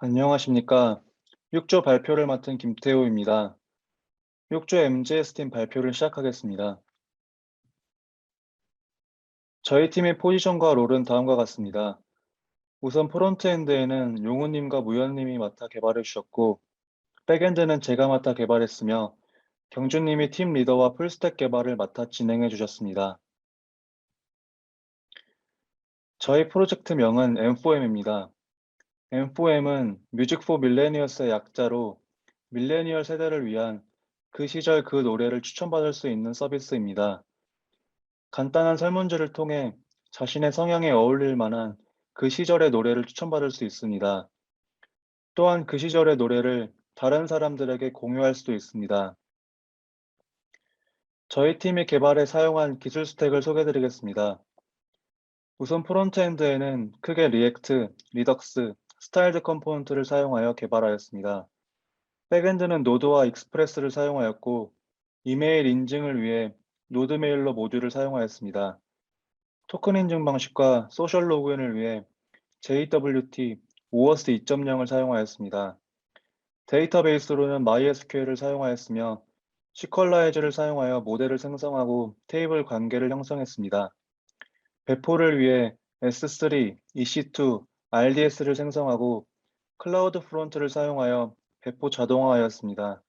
안녕하십니까. 6조 발표를 맡은 김태호입니다. 6조 MGS팀 발표를 시작하겠습니다. 저희 팀의 포지션과 롤은 다음과 같습니다. 우선 프론트엔드에는 용우님과 무현님이 맡아 개발해 주셨고, 백엔드는 제가 맡아 개발했으며, 경준님이 팀 리더와 풀스택 개발을 맡아 진행해 주셨습니다. 저희 프로젝트 명은 M4M입니다. M4M은 뮤직 포 밀레니얼스의 약자로 밀레니얼 세대를 위한 그 시절 그 노래를 추천받을 수 있는 서비스입니다. 간단한 설문지를 통해 자신의 성향에 어울릴 만한 그 시절의 노래를 추천받을 수 있습니다. 또한 그 시절의 노래를 다른 사람들에게 공유할 수도 있습니다. 저희 팀이 개발해 사용한 기술 스택을 소개드리겠습니다. 우선 프론트엔드에는 크게 리액트, 리덕스, 스타일드 컴포넌트를 사용하여 개발하였습니다. 백엔드는 노드와 익스프레스를 사용하였고 이메일 인증을 위해 노드 메일러 모듈을 사용하였습니다. 토큰 인증 방식과 소셜 로그인을 위해 JWT OAuth 2.0을 사용하였습니다. 데이터베이스로는 MySQL을 사용하였으며 시컬라이즈를 사용하여 모델을 생성하고 테이블 관계를 형성했습니다. 배포를 위해 S3, EC2, RDS를 생성하고 클라우드 프론트를 사용하여 배포 자동화하였습니다.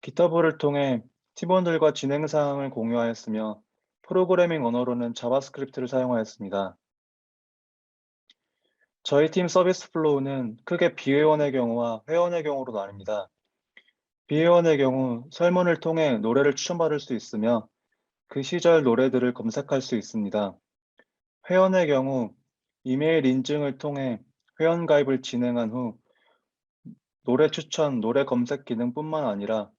기터브를 통해 팀원들과 진행 사항을 공유하였으며 프로그래밍 언어로는 자바스크립트를 사용하였습니다. 저희 팀 서비스 플로우는 크게 비회원의 경우와 회원의 경우로 나뉩니다. 비회원의 경우 설문을 통해 노래를 추천받을 수 있으며 그 시절 노래들을 검색할 수 있습니다. 회원의 경우 이메일 인증을 통해 회원 가입을 진행한 후 노래 추천, 노래 검색 기능뿐만 아니라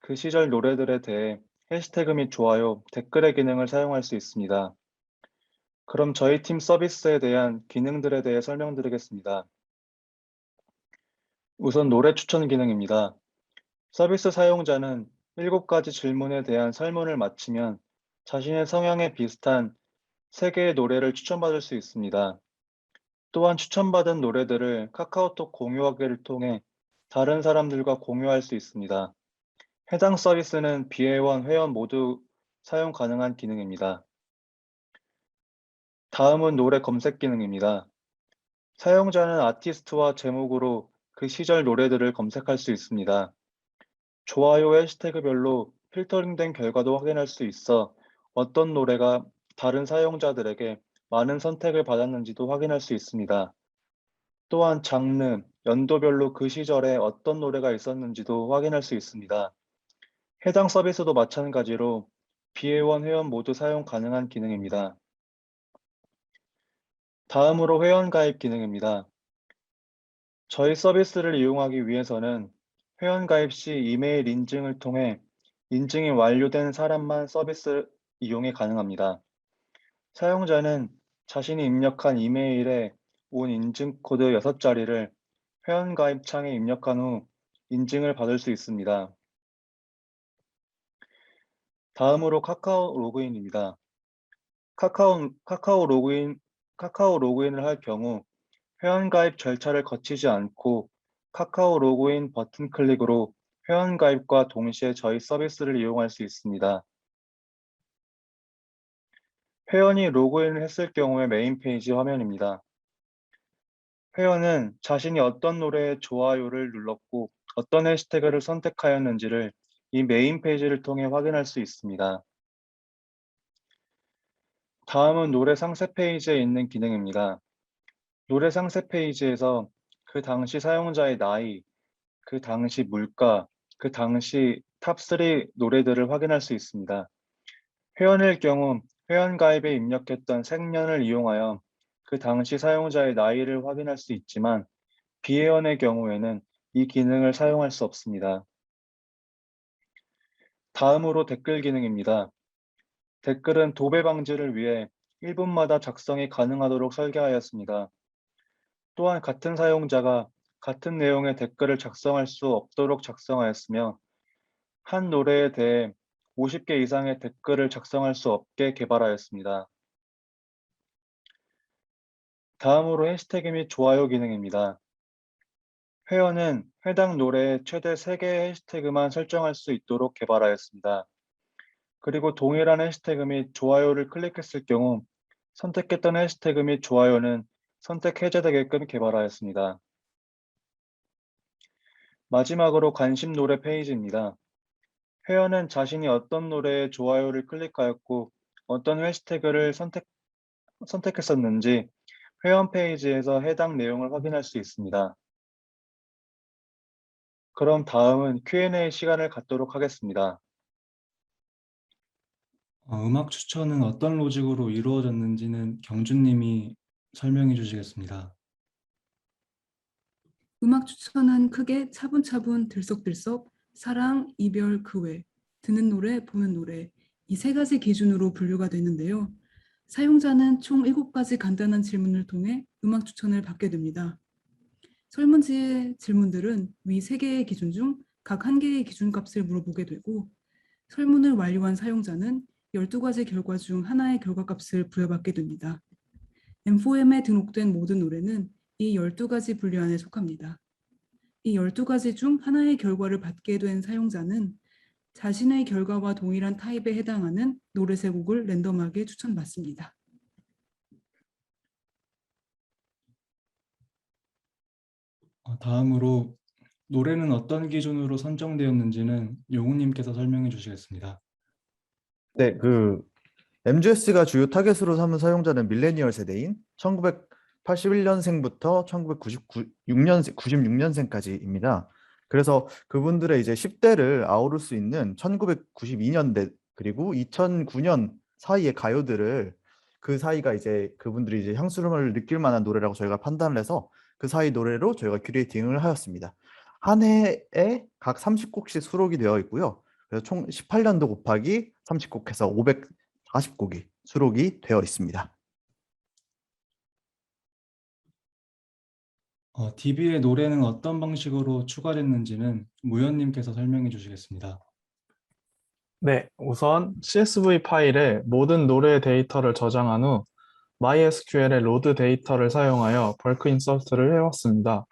그 시절 노래들에 대해 해시태그 및 좋아요, 댓글의 기능을 사용할 수 있습니다. 그럼 저희 팀 서비스에 대한 기능들에 대해 설명드리겠습니다. 우선 노래 추천 기능입니다. 서비스 사용자는 7가지 질문에 대한 설문을 마치면 자신의 성향에 비슷한 3개의 노래를 추천받을 수 있습니다. 또한 추천받은 노래들을 카카오톡 공유하기를 통해 다른 사람들과 공유할 수 있습니다. 해당 서비스는 비회원, 회원 모두 사용 가능한 기능입니다. 다음은 노래 검색 기능입니다. 사용자는 아티스트와 제목으로 그 시절 노래들을 검색할 수 있습니다. 좋아요 해시태그별로 필터링된 결과도 확인할 수 있어 어떤 노래가 다른 사용자들에게 많은 선택을 받았는지도 확인할 수 있습니다. 또한 장르, 연도별로 그 시절에 어떤 노래가 있었는지도 확인할 수 있습니다. 해당 서비스도 마찬가지로 비회원, 회원 모두 사용 가능한 기능입니다. 다음으로 회원 가입 기능입니다. 저희 서비스를 이용하기 위해서는 회원 가입 시 이메일 인증을 통해 인증이 완료된 사람만 서비스 이용이 가능합니다. 사용자는 자신이 입력한 이메일에 온 인증코드 6자리를 회원가입 창에 입력한 후 인증을 받을 수 있습니다. 다음으로 카카오 로그인입니다. 카카오, 카카오 로그인, 카카오 로그인을 할 경우 회원가입 절차를 거치지 않고 카카오 로그인 버튼 클릭으로 회원가입과 동시에 저희 서비스를 이용할 수 있습니다. 회원이 로그인을 했을 경우의 메인 페이지 화면입니다. 회원은 자신이 어떤 노래에 좋아요를 눌렀고 어떤 해시태그를 선택하였는지를 이 메인 페이지를 통해 확인할 수 있습니다. 다음은 노래 상세 페이지에 있는 기능입니다. 노래 상세 페이지에서 그 당시 사용자의 나이, 그 당시 물가, 그 당시 탑3 노래들을 확인할 수 있습니다. 회원일 경우 회원 가입에 입력했던 생년을 이용하여 그 당시 사용자의 나이를 확인할 수 있지만 비회원의 경우에는 이 기능을 사용할 수 없습니다. 다음으로 댓글 기능입니다. 댓글은 도배 방지를 위해 1분마다 작성이 가능하도록 설계하였습니다. 또한 같은 사용자가 같은 내용의 댓글을 작성할 수 없도록 작성하였으며 한 노래에 대해 50개 이상의 댓글을 작성할 수 없게 개발하였습니다. 다음으로 해시태그 및 좋아요 기능입니다. 회원은 해당 노래에 최대 3개의 해시태그만 설정할 수 있도록 개발하였습니다. 그리고 동일한 해시태그 및 좋아요를 클릭했을 경우 선택했던 해시태그 및 좋아요는 선택 해제되게끔 개발하였습니다. 마지막으로 관심 노래 페이지입니다. 회원은 자신이 어떤 노래에 좋아요를 클릭하였고 어떤 해시태그를 선택, 선택했었는지 회원 페이지에서 해당 내용을 확인할 수 있습니다. 그럼 다음은 Q&A 시간을 갖도록 하겠습니다. 어, 음악 추천은 어떤 로직으로 이루어졌는지는 경주님이 설명해 주시겠습니다. 음악 추천은 크게 차분차분 들썩들썩 사랑, 이별, 그 외, 듣는 노래, 보는 노래 이 세 가지 기준으로 분류가 되는데요. 사용자는 총 7가지 간단한 질문을 통해 음악 추천을 받게 됩니다. 설문지의 질문들은 위세 개의 기준 중 각 한 개의 기준값을 물어보게 되고 설문을 완료한 사용자는 12가지 결과 중 하나의 결과값을 부여받게 됩니다. M4M에 등록된 모든 노래는 이 12가지 분류 안에 속합니다. 이 12가지 중 하나의 결과를 받게 된 사용자는 자신의 결과와 동일한 타입에 해당하는 노래 세 곡을 랜덤하게 추천받습니다. 어, 다음으로 노래는 어떤 기준으로 선정되었는지는 용우님께서 설명해 주시겠습니다. 네, 그 MGS가 주요 타겟으로 삼은 사용자는 밀레니얼 세대인 1981년생부터 1996년생 96년생까지입니다. 그래서 그분들의 이제 10대를 아우를 수 있는 1992년대 그리고 2009년 사이의 가요들을 그 사이가 이제 그분들이 이제 향수름을 느낄 만한 노래라고 저희가 판단을 해서 그 사이 노래로 저희가 큐레이팅을 하였습니다. 한 해에 각 30곡씩 수록이 되어 있고요. 그래서 총 18년도 곱하기 30곡 해서 540곡이 수록이 되어 있습니다. 어, DB의 노래는 어떤 방식으로 추가됐는지는 무연님께서 설명해 주시겠습니다. 네, 우선 CSV 파일에 모든 노래 데이터를 저장한 후 MySQL의 로드 데이터를 사용하여 벌크 인서트를 해왔습니다.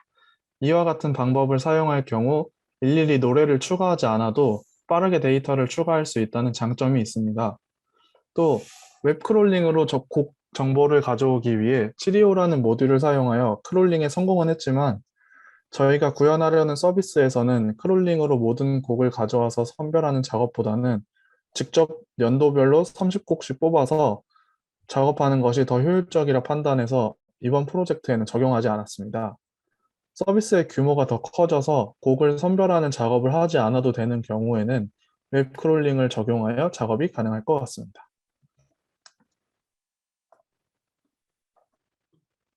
이와 같은 방법을 사용할 경우 일일이 노래를 추가하지 않아도 빠르게 데이터를 추가할 수 있다는 장점이 있습니다. 또 웹크롤링으로 저- 곡 정보를 가져오기 위해 치리오라는 모듈을 사용하여 크롤링에 성공은 했지만 저희가 구현하려는 서비스에서는 크롤링으로 모든 곡을 가져와서 선별하는 작업보다는 직접 연도별로 30곡씩 뽑아서 작업하는 것이 더 효율적이라 판단해서 이번 프로젝트에는 적용하지 않았습니다. 서비스의 규모가 더 커져서 곡을 선별하는 작업을 하지 않아도 되는 경우에는 웹 크롤링을 적용하여 작업이 가능할 것 같습니다.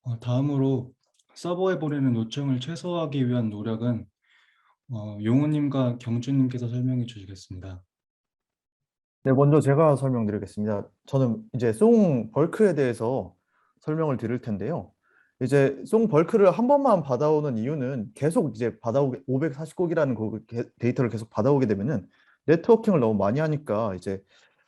어, 다음으로 서버에 보내는 요청을 최소화하기 위한 노력은 어, 용우님과 경주님께서 설명해 주시겠습니다. 네, 먼저 제가 설명드리겠습니다. 저는 이제 송 벌크에 대해서 설명을 드릴 텐데요. 이제 송 벌크를 한 번만 받아오는 이유는 계속 이제 받아오게 540곡이라는 그 게- 데이터를 계속 받아오게 되면은 네트워킹을 너무 많이 하니까 이제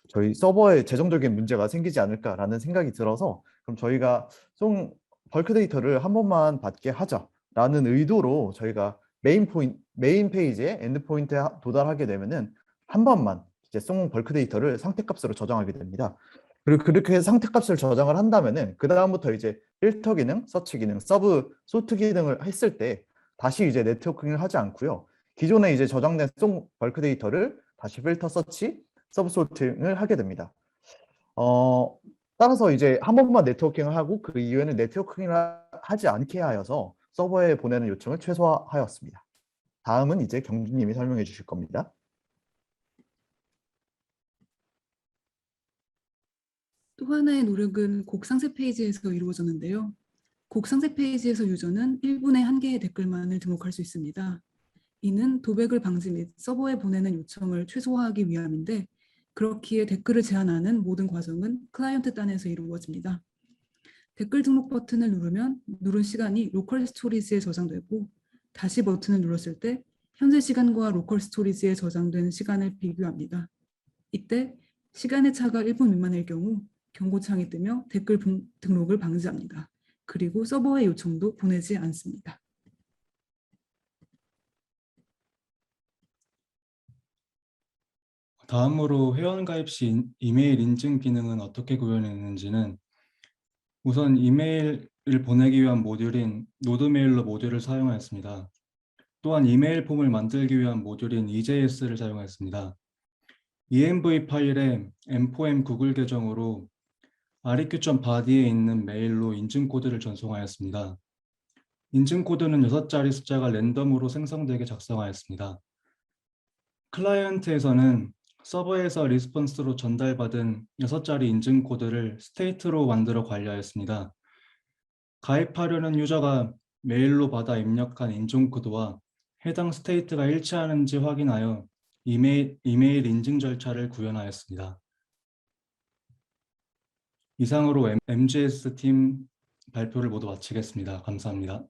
저희 서버에 재정적인 문제가 생기지 않을까라는 생각이 들어서 그럼 저희가 송 벌크 데이터를 한 번만 받게 하자라는 의도로 저희가 메인 포인 메인 페이지에 엔드 포인트에 하- 도달하게 되면은 한 번만 이제 송 벌크 데이터를 상태값으로 저장하게 됩니다. 그리고 그렇게 상태값을 저장을 한다면은 그 다음부터 이제 필터 기능, 서치 기능, 서브 소트 기능을 했을 때 다시 이제 네트워킹을 하지 않고요. 기존에 이제 저장된 송 벌크 데이터를 다시 필터, 서치, 서브 소팅을 하게 됩니다. 어, 따라서 이제 한 번만 네트워킹을 하고 그 이후에는 네트워킹을 하- 하지 않게 하여서 서버에 보내는 요청을 최소화하였습니다. 다음은 이제 경주님이 설명해 주실 겁니다. 또 하나의 노력은 곡 상세 페이지에서 이루어졌는데요. 곡 상세 페이지에서 유저는 1분에 한 개의 댓글만을 등록할 수 있습니다. 이는 도백을 방지 및 서버에 보내는 요청을 최소화하기 위함인데 그렇기에 댓글을 제한하는 모든 과정은 클라이언트 단에서 이루어집니다. 댓글 등록 버튼을 누르면 누른 시간이 로컬 스토리지에 저장되고 다시 버튼을 눌렀을 때 현재 시간과 로컬 스토리지에 저장된 시간을 비교합니다. 이때 시간의 차가 1분 미만일 경우 경고창이 뜨며 댓글 분- 등록을 방지합니다. 그리고 서버의 요청도 보내지 않습니다. 다음으로 회원가입 시 인- 이메일 인증 기능은 어떻게 구현했는지는 우선 이메일을 보내기 위한 모듈인 노드메일러 모듈을 사용하였습니다. 또한 이메일 폼을 만들기 위한 모듈인 EJS를 사용하였습니다. env 파일에 m4m 구글 계정으로 req.body에 있는 메일로 인증 코드를 전송하였습니다. 인증 코드는 6자리 숫자가 랜덤으로 생성되게 작성하였습니다. 클라이언트에서는 서버에서 리스폰스로 전달받은 6자리 인증 코드를 스테이트로 만들어 관리하였습니다. 가입하려는 유저가 메일로 받아 입력한 인증 코드와 해당 스테이트가 일치하는지 확인하여 이메일, 이메일 인증 절차를 구현하였습니다. 이상으로 MGS 팀 발표를 모두 마치겠습니다. 감사합니다.